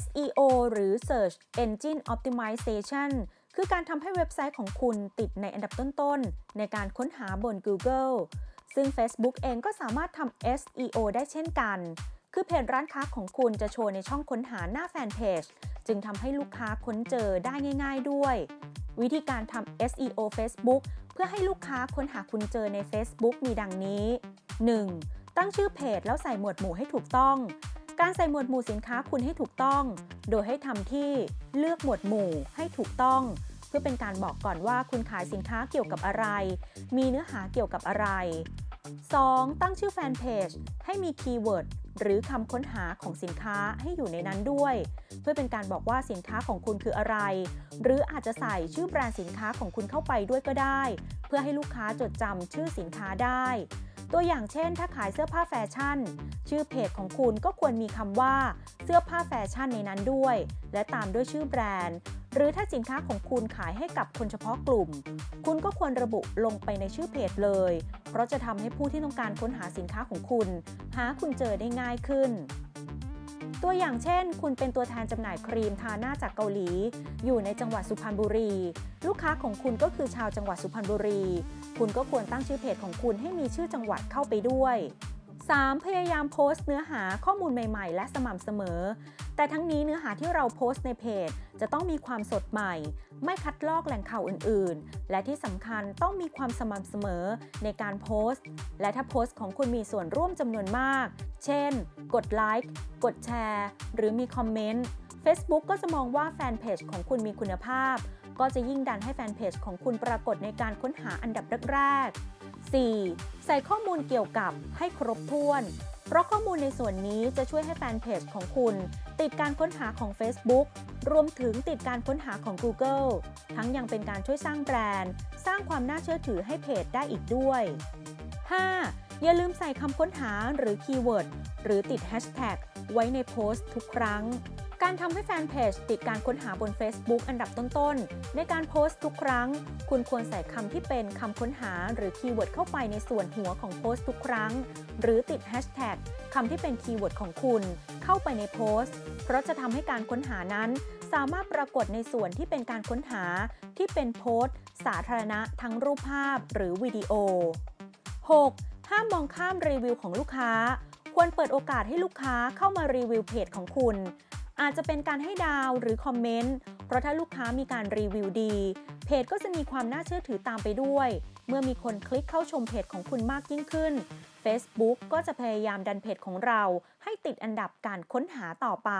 SEO หรือ Search Engine Optimization คือการทำให้เว็บไซต์ของคุณติดในอันดับต้นๆ ในการค้นหาบน Google ซึ่ง Facebook เองก็สามารถทำ SEO ได้เช่นกัน คือเพจร้านค้าของคุณจะโชว์ในช่องค้นหาหน้าแฟนเพจ จึงทำให้ลูกค้าค้นเจอได้ง่าย ๆ ด้วย วิธีการทำ SEO Facebook เพื่อให้ลูกค้าค้นหาคุณเจอใน Facebook มีดังนี้ 1. ตั้งชื่อเพจแล้วใส่หมวดหมู่ให้ถูกต้อง การใส่หมวดหมู่สินค้าคุณให้ถูกต้อง โดยให้ทำที่เลือกหมวดหมู่ให้ถูกต้อง เพื่อเป็นการบอกก่อนว่าคุณขายสินค้าเกี่ยวกับอะไร มีเนื้อหาเกี่ยวกับอะไร 2. ตั้งชื่อแฟนเพจให้มีคีย์เวิร์ดหรือคำค้นหาของสินค้าให้อยู่ในนั้นด้วย เพื่อเป็นการบอกว่าสินค้าของคุณคืออะไร หรืออาจจะใส่ชื่อแบรนด์สินค้าของคุณเข้าไปด้วยก็ได้ เพื่อให้ลูกค้าจดจำชื่อสินค้าได้ ตัวอย่างเช่น ถ้าขายเสื้อผ้าแฟชั่น ชื่อเพจของคุณก็ควรมีคำว่าเสื้อผ้าแฟชั่นในนั้นด้วย และตามด้วยชื่อแบรนด์ หรือถ้าสินค้าของคุณขายให้กับคนเฉพาะกลุ่ม คุณก็ควรระบุลงไปในชื่อเพจเลย เพราะจะทำให้ผู้ที่ต้องการค้นหาสินค้าของคุณ หาคุณเจอได้ง่ายขึ้น ตัวอย่างเช่น คุณเป็นตัวแทนจำหน่ายครีมทาหน้าจากเกาหลี อยู่ในจังหวัดสุพรรณบุรี ลูกค้าของคุณก็คือชาวจังหวัดสุพรรณบุรี คุณก็ควรตั้งชื่อเพจของคุณให้มีชื่อจังหวัดเข้าไปด้วย 3. พยายามโพสต์เนื้อหาข้อมูลใหม่ ๆ และสม่ำเสมอ แต่ทั้งนี้เนื้อหาที่เราโพสต์ในเพจ จะต้องมีความสดใหม่ ไม่คัดลอกแหล่งข่าวอื่นๆ และที่สำคัญต้องมีความสม่ำเสมอในการโพสต์ และถ้าโพสต์ของคุณมีส่วนร่วมจำนวนมาก เช่น กดไลค์ กดแชร์ หรือมีคอมเมนต์ Facebook ก็จะมองว่าแฟนเพจของคุณมีคุณภาพ ก็จะยิ่งดันให้แฟนเพจของคุณปรากฏในการค้นหาอันดับแรกๆ 4. ใส่ข้อมูลเกี่ยวกับให้ครบถ้วน เพราะข้อมูลในส่วนนี้จะช่วยให้แฟนเพจของคุณ ติดการค้นหาของ Facebook รวมถึงติดการค้นหาของ Google ทั้งยังเป็นการช่วยสร้างแบรนด์ สร้างความน่าเชื่อถือให้เพจได้อีกด้วย 5. อย่าลืมใส่คำค้นหาหรือคีย์เวิร์ดหรือติดแฮชแท็กไว้ในโพสต์ทุกครั้ง การทำให้แฟนเพจติดการค้นหาบน Facebook อันดับต้นๆ ในการโพสต์ทุกครั้ง คุณควรใส่คำที่เป็นคำค้นหาหรือคีย์เวิร์ดเข้าไปในส่วนหัวของโพสต์ทุกครั้ง หรือติดแฮชแท็กคำที่เป็นคีย์เวิร์ดของคุณเข้าไปในโพสต์ เพราะจะทำให้การค้นหานั้น สามารถปรากฏในส่วนที่เป็นการค้นหา ที่เป็นโพสต์ สาธารณะทั้งรูปภาพหรือวิดีโอ 6. ห้ามมองข้ามรีวิวของลูกค้าควรเปิดโอกาสให้ลูกค้าเข้ามารีวิวเพจของคุณ อาจจะเป็นการให้ดาวหรือคอมเมนต์ เพราะถ้าลูกค้ามีการรีวิวดี เพจก็จะมีความน่าเชื่อถือตามไปด้วย เมื่อมีคนคลิกเข้าชมเพจของคุณมากยิ่งขึ้น Facebook ก็จะพยายามดันเพจของเรา ให้ติดอันดับการค้นหาต่อไป